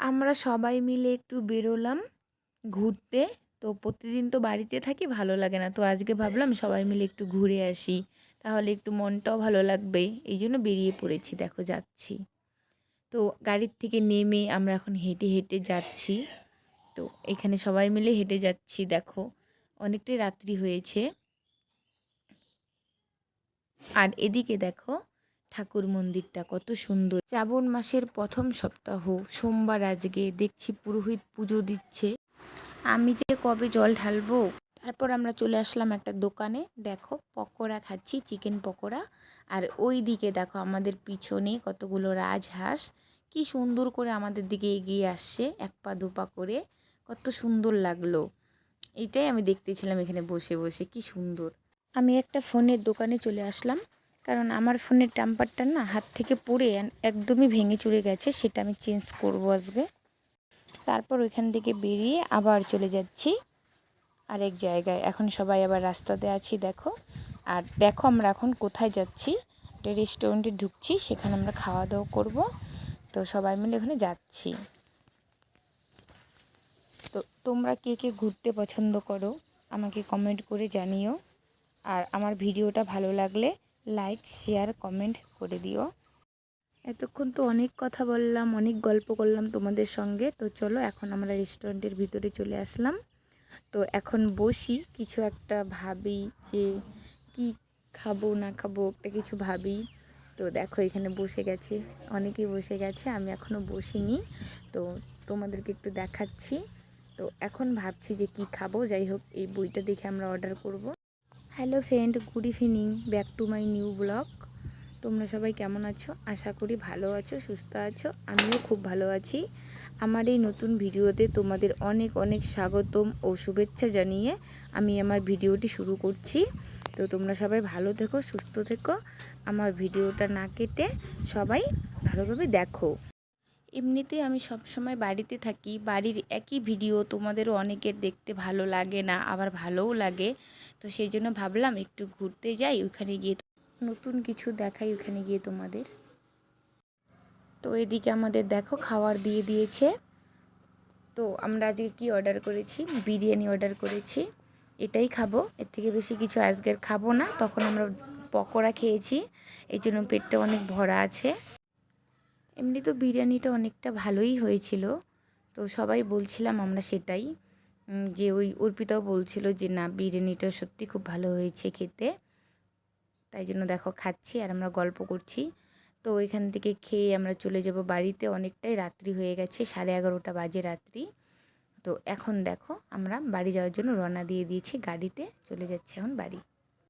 আমরা সবাই মিলে একটু বেরোলাম ঘুরতে। তো প্রতিদিন তো বাড়িতে থাকি, ভালো লাগে না। তো আজকে ভাবলাম সবাই মিলে একটু ঘুরে আসি। তাহলে একটু মনটাও ভালো লাগবে। এই জন্য বেরিয়ে পড়েছি। দেখো, যাচ্ছি। তো গাড়ির থেকে নেমে আমরা এখন হেঁটে হেঁটে যাচ্ছি। তো এখানে সবাই মিলে হেঁটে যাচ্ছি। দেখো, অনেকটাই রাত্রি হয়েছে। আর এদিকে দেখো ঠাকুর মন্দিরটা কত সুন্দর। শ্রাবণ মাসের প্রথম সপ্তাহ, সোমবার আজকে দেখছি পুরোহিত পুজো দিচ্ছে। আমি যে কবে জল ঢালবো? তারপর আমরা চলে আসলাম একটা দোকানে। দেখো, পকোড়া খাচ্ছি, চিকেন পকোড়া। আর ওই দিকে দেখো আমাদের পিছনে কতগুলো রাজহাঁস। কি সুন্দর করে আমাদের দিকে এগিয়ে আসছে, এক পা দুপা করে। কত সুন্দর লাগল। এটাই আমি দেখতেছিলাম এখানে বসে বসে, কি সুন্দর। আমি একটা ফোনের দোকানে চলে আসলাম। কারণ আমার ফোনের টাম্পারটা না হাত থেকে পড়ে একদমই ভেঙে চুরে গেছে, সেটা আমি চেঞ্জ করব আজকে। তারপর ওইখান থেকে বেরিয়ে আবার চলে যাচ্ছি আরেক জায়গায়। এখন সবাই আবার রাস্তাতে আছি, দেখো। আর দেখো আমরা এখন কোথায় যাচ্ছি। একটা রেস্টুরেন্টে ঢুকছি, সেখানে আমরা খাওয়া দাওয়া করব। তো সবাই মিলে ওখানে যাচ্ছি। তো তোমরা কে কে ঘুরতে পছন্দ করো, আমাকে কমেন্ট করে জানিও। আর আমার ভিডিওটা ভালো লাগলে লাইক শেয়ার কমেন্ট করে দিও। এতক্ষণ তো অনেক কথা বললাম, অনেক গল্প করলাম তোমাদের সঙ্গে। তো চলো এখন আমরা রেস্টুরেন্টের ভিতরে চলে আসলাম। তো এখন বসি, কিছু একটা ভাবি যে কি খাব, না খাব, একটা কিছু ভাবি। তো দেখো এখানে বসে গেছে অনেকেই বসে গেছে, আমি এখনও বসিনি। তো তোমাদেরকে একটু দেখাচ্ছি। তো এখন ভাবছি যে কি খাব, যাই হোক এই বইটা দেখে আমরা অর্ডার করব। Hello friend, good evening, back to my new blog. তোমরা সবাই কেমন আছো? আশা করি ভালো আছো, সুস্থ আছো, আমিও খুব ভালো আছি। আমার এই নতুন ভিডিওতে তোমাদের অনেক অনেক স্বাগতম ও শুভেচ্ছা জানিয়ে আমি আমার ভিডিওটি শুরু করছি। তো তোমরা সবাই ভালো থেকো, সুস্থ থেকো, আমার ভিডিওটা না কেটে সবাই ভালোভাবে দেখো। এমনিতে আমি সব সময় বাড়িতে থাকি, বাড়ির একই ভিডিও তোমাদেরও অনেকের দেখতে ভালো লাগে না, আবার ভালোও লাগে। তো সেই জন্য ভাবলাম একটু ঘুরতে যাই, ওইখানে গিয়ে নতুন কিছু দেখাই ওখানে গিয়ে তোমাদের। তো এদিকে আমাদের দেখো খাবার দিয়ে দিয়েছে। তো আমরা আজকে কি অর্ডার করেছি? বিরিয়ানি অর্ডার করেছি। এটাই খাব। এর থেকে বেশি কিছু আজকের খাব না। তখন আমরা পকোড়া খেয়েছি। এই জন্য পেটটা অনেক ভরা আছে। এমনি তো বিরিয়ানিটা অনেকটা ভালোই হয়েছিল। তো সবাই বলছিলাম আমরা সেটাই। যে ওই অর্পিতাও বলছিল যে, না, বিরিয়ানিটা সত্যি খুব ভালো হয়েছে খেতে। তাই জন্য দেখো খাচ্ছি আর আমরা গল্প করছি। তো ওইখান থেকে খেয়ে আমরা চলে যাব বাড়িতে। অনেকটাই রাত্রি হয়ে গেছে, সাড়ে এগারোটা বাজে রাত্রি। তো এখন দেখো, আমরা বাড়ি যাওয়ার জন্য রওনা দিয়ে দিয়েছি, গাড়িতে চলে যাচ্ছে এখন বাড়ি।